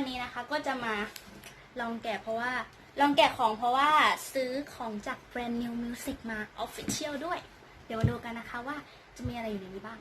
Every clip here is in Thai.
วันนี้นะคะก็จะมาลองแกะเพราะว่าลองแกะของเพราะว่าซื้อของจาก Brand New Music มา Official ด้วย เดี๋ยวมาดูกันนะคะว่าจะมีอะไรอยู่ในนี้บ้าง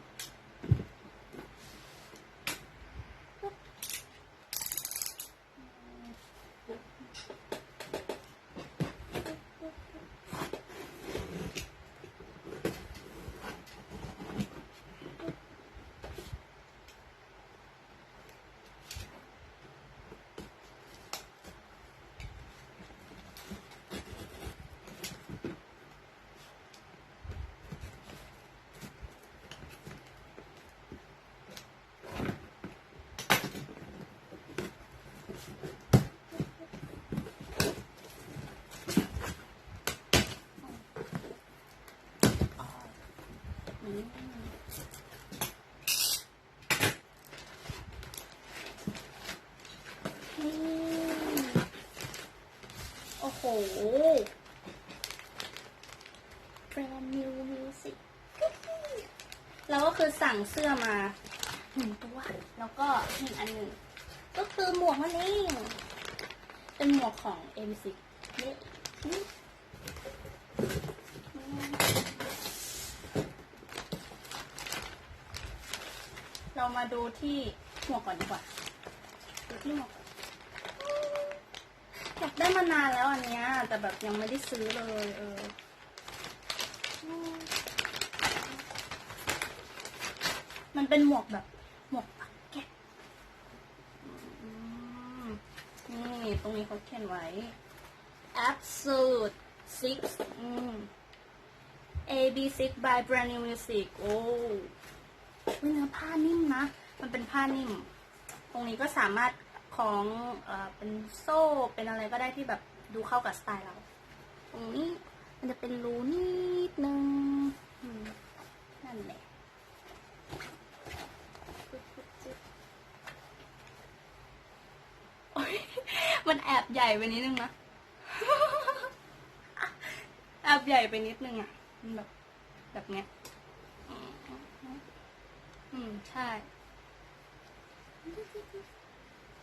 นี่ โอ้โห Brand New Music แล้วก็คือสั่งเสื้อมาหนึ่งตัว แล้วก็อีกอันหนึ่ง ก็คือหมวกนั่นเองเป็นหมวกของ MC เย้นี่เรามาดูที่หมวกก่อนดีกว่า ดูที่หมวก ได้มานานแล้วอันเนี้ย แต่แบบยังไม่ได้ซื้อเลย เออ มันเป็นหมวกแบบ หมวกปักแกะอืมนี่ตรงนี้เขาเขียนไว้ absolute six อืม AB6 by Brand New Music โอ้ยเนื้อผ้านิ่มนะ มันเป็นผ้านิ่ม ตรงนี้ก็สามารถ ของเอ่อเป็นโซ่เป็นอะไรก็ได้ที่แบบดูเข้ากับสไตล์เรา ตรงนี้มันจะเป็นรูนิดนึงนั่นแหละมันแอบใหญ่ไปนิดนึงนะแอบใหญ่ไปนิดนึงอะมันแบบแบบเนี้ยอือืมใช่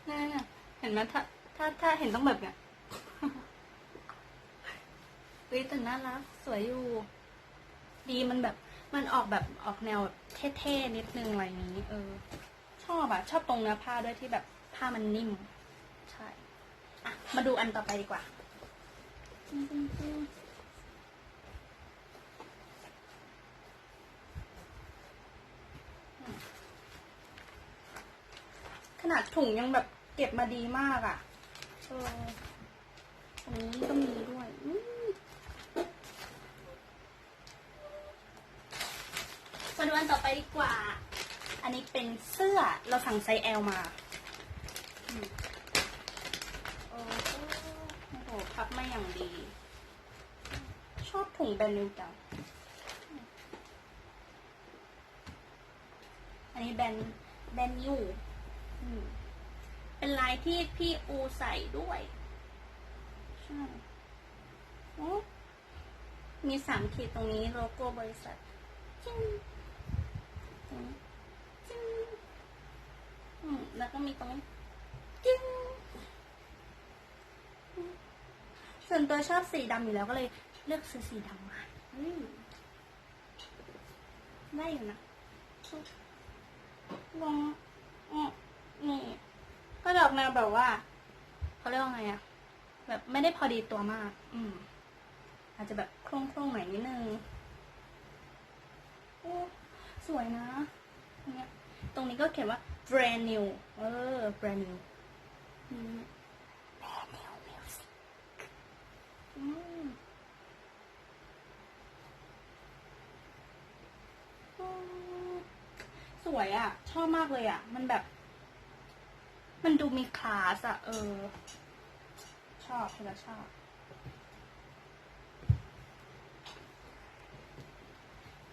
นั่นน่ะเห็นไหมถ้าถ้าถ้าเห็นต้องแบบเนี้ยเฮ้ยแต่น่ารักสวยอยู่ ดีมันแบบ มันออกแบบออกแนวแบบเท่ๆนิดนึงอะไรนี้ เออ ชอบอะชอบตรงเนื้อผ้าด้วยที่แบบผ้ามันนิ่ม ใช่ อะ มาดูอันต่อไปดีกว่า ขนาดถุงยังแบบเก็บมาดีมากอะ่ะเออตรงนี้ก็มีด้วยอื้อมาดูอันต่อไปดีกว่า อันนี้เป็นเสื้อเราสั่งไซส์ L มาอืมโอ้โหพับมาอย่างดี ชอบถุงแบรนด์นิวจัง อันนี้แบรนด์แบรนด์นิวอืม เป็นลายที่พี่อูใส่ด้วยใช่มีสามขีดตรงนี้โลโก้บริษัทจิ้งจิ้งแล้วก็มีตรงนี้จิ้งส่วนตัวชอบสีดำอยู่แล้วก็เลยเลือกซื้อสีดำมาได้อยู่นะลง ก็ดอกแนวแบบว่าเขาเรียกว่าไงอะแบบไม่ได้พอดีตัวมาก อืม อาจจะแบบโคร่งๆหน่อยนิดนึงโอ้สวยนะตรงเนี้ยตรงนี้ก็เขียนว่า brand new เออ brand new อืม brand new music อืมสวยอะชอบมากเลยอะ มันแบบ มันดูมีคลาสอะเออ ชอบเธอชอบ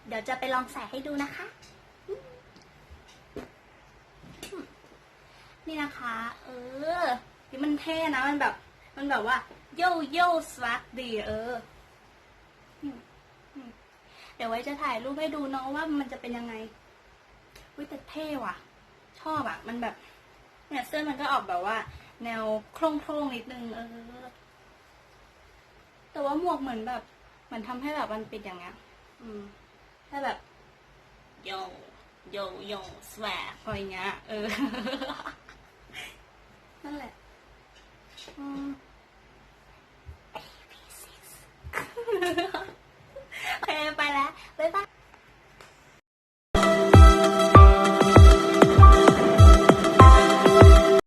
เดี๋ยวจะไปลองใส่ให้ดูนะคะ นี่นะคะ เออนี่มันเท่นะ มันแบบ มันแบบว่า โยโย่สวัสดีเออ เดี๋ยวไว้จะถ่ายรูปให้ดูเนาะว่ามันจะเป็นยังไงวิแต่เท่ว่ะ ชอบอะมันแบบ เนี่ยเสื้อมันก็ออกแบบว่า แนวโคร่งโครงนิดนึงเออ แต่ว่าหมวกเหมือนแบบมันทำให้แบบมันปิดอย่างเงี้ย อืมถ้าแบบโยโยโยสวกอะไรเงี้ย เออ นั่นแหละ อืม